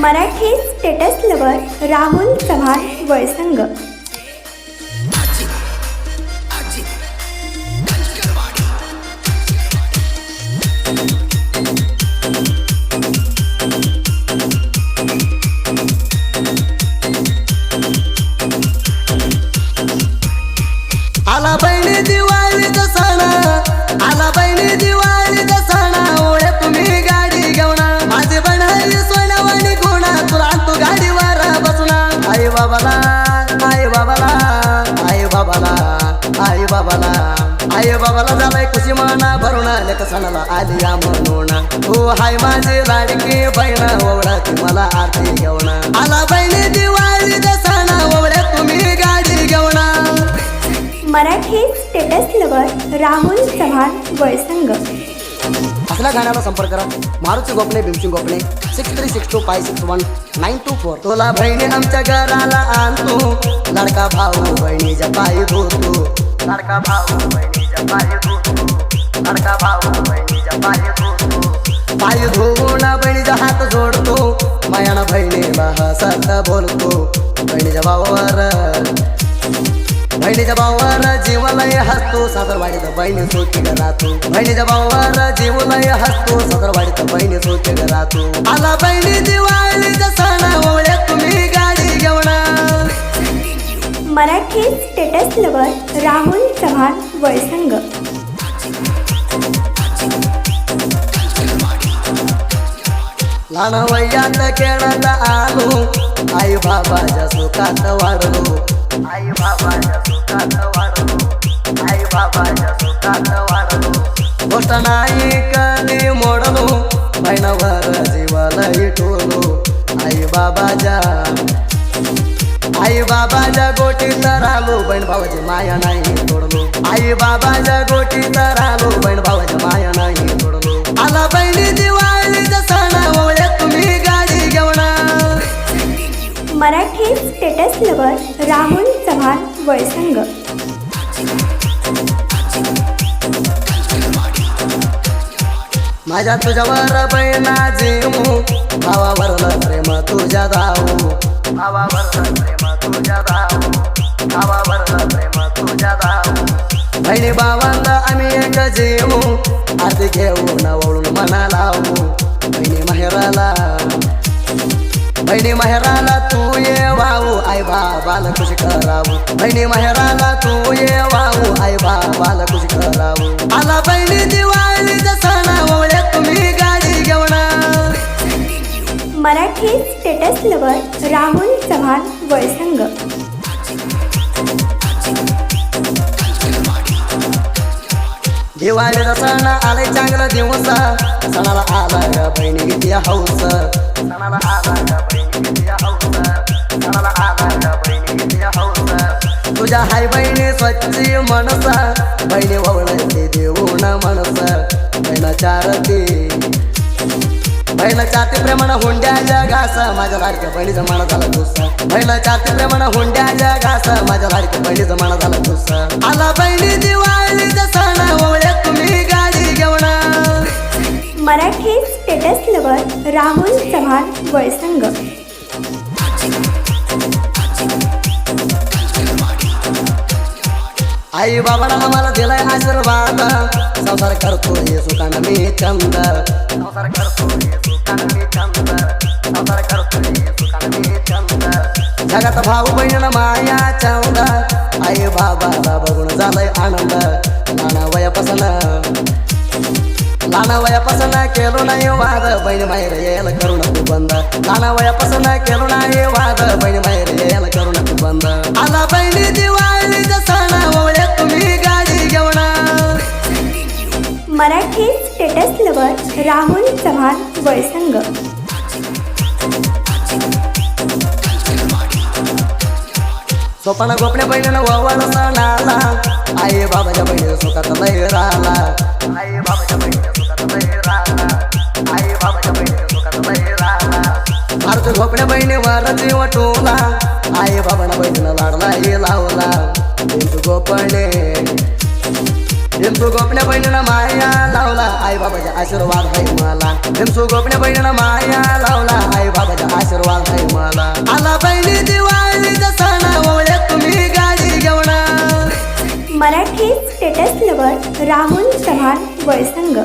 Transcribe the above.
Marathi status lover Rahul Chavan Valsang. आला बहिणी दिवाळीचा बाबाला. आई बाबाला झालाय खुशी मना भरून लेख सणाला आली या म्हणून. हो हाय माझी लाडकी बहीण ओवळा ती मला आरती घेऊन. आला बहिणी दिवाळीचा सण ओवळे तुम्ही गाडी घेऊन. Marathi status lover Rahul Chavan Valsang. असल्या गाण्याला संपर्क करा. Maruti Gopane Bhimsingh Gopane six three six two five six one nine two four तुला बहिणी आमच्या घराला आणतो. लाडका भाऊ बहिणीच्या पायी धुतो. भाऊ बहिणीच्या पायी धुतो लाडका भाऊ बहिणीच्या पायी धुतो पायी धुवून बहिणीचा हात जोडतो मायाना बहिणीला हसत बोलतो बहिणीच्या भावावर बहिणीच्या भावावर जीवलय हसतो सादरवाडीत बहिणी सोची राहतो बहिणीच्या भावावर जीवलय हसतो बहिणी सोची राहतो आला बहिणी दिवाळीचा सण मराठी स्टेटस लवर राहुल चव्हाण वळसंग. लहान वयात खेळत आलो आई बाबाच्या सुखात वाढलो. आई बाबाच्या सुखात वाढलो आई बाबाच्या सुखात वाढलो. गोष्ट नाही कधी मोडलो बहिणावर जीवाला इटवलो आई बाबाच्या भावाची माया नाही तोडलो आई बाबाच्या गोटीत राहिलो बहीण भावाची माया नाही तोडलो आला बहिणी सण ओळे तुम्ही गाडी घेऊन मराठी स्टेटस लवर राहुल चव्हाण वळसंग माझ्या तुझ्यावर बहिणा जीवू भावावर प्रेम तुझ्या धावू भावावर प्रेम तुझ्या धावू भावावर प्रेम तुझ्या धावू बहिणी भावांना आम्ही एक जीवू घेऊ घेऊन ओळून मना लावू. बहिणी माहेराला बहिणी माहेराला तू ये वाहू. आई बाबाला खुश करावू. बहिणी माहेराला तू ये वाहू. आई बाबाला खुश करावू. आला बहिणी दिवाळीचा सण ओळे तुम्ही गाडी घेऊन. Marathi status lover Rahul Chavan Valsang. दिवाळीचा सण आलाय चांगला दिवस. सणाला आला ग बहिणी किती हौस. सणाला आला ग बहिणी किती हौस. सणाला आला ग बहिणी किती हौस. तुझ्या हाय बहिणी स्वच्छ मनस. बहिणी वळते देऊन मनस. बहिण चारती. बहिण चाती प्रमाण हुंड्याच्या घास माझ्या लाडक्या बहिणीचं मन झाला तुस. बहिण चाती प्रमाण हुंड्याच्या घास माझ्या लाडक्या बहिणीचं मन झाला तुस. राहुल चव्हाण वळसंग. आई बाबाला आम्हाला दिलाय आशीर्वाद. संसार करतो हे सुखान मी चंद संसार करतो हे सुखान मी चंद संसार करतो हे सुखान मी चंद जगात भाऊ बहिणीला माय केलो नाही वाद. बहीण माहेर यायला करू नको बंद. लहान वयापासून केलो नाही वाद. बहीण माहेर यायला करू नको बंद. आला बहिणी दिवाळीचा सण ओळे तुम्ही गाडी घेऊन मराठी स्टेटस लवर राहुल चव्हाण वळसंग. सोपाना गोपण्या बहिणीनं ववळ सणाला आई बाबाच्या बहिणी सुखात लय राहिला. आई बाबाच्या बहिणी झोपड्या बहिणी वारती वटोला. आई बाबांना बहिणीला लाडला ये लावला. इंदू गोपणे. हिमसू गोपण्या बहिणीला माया लावला. आई बाबाचा आशीर्वाद आहे मला. हिमसू गोपण्या बहिणीला माया लावला. आई बाबाचा आशीर्वाद आहे मला. आला बहिणी दिवाळीचा सणा तुम्ही गाडी घेऊन मराठी स्टेटस लवर राहुल चव्हाण वळसंग.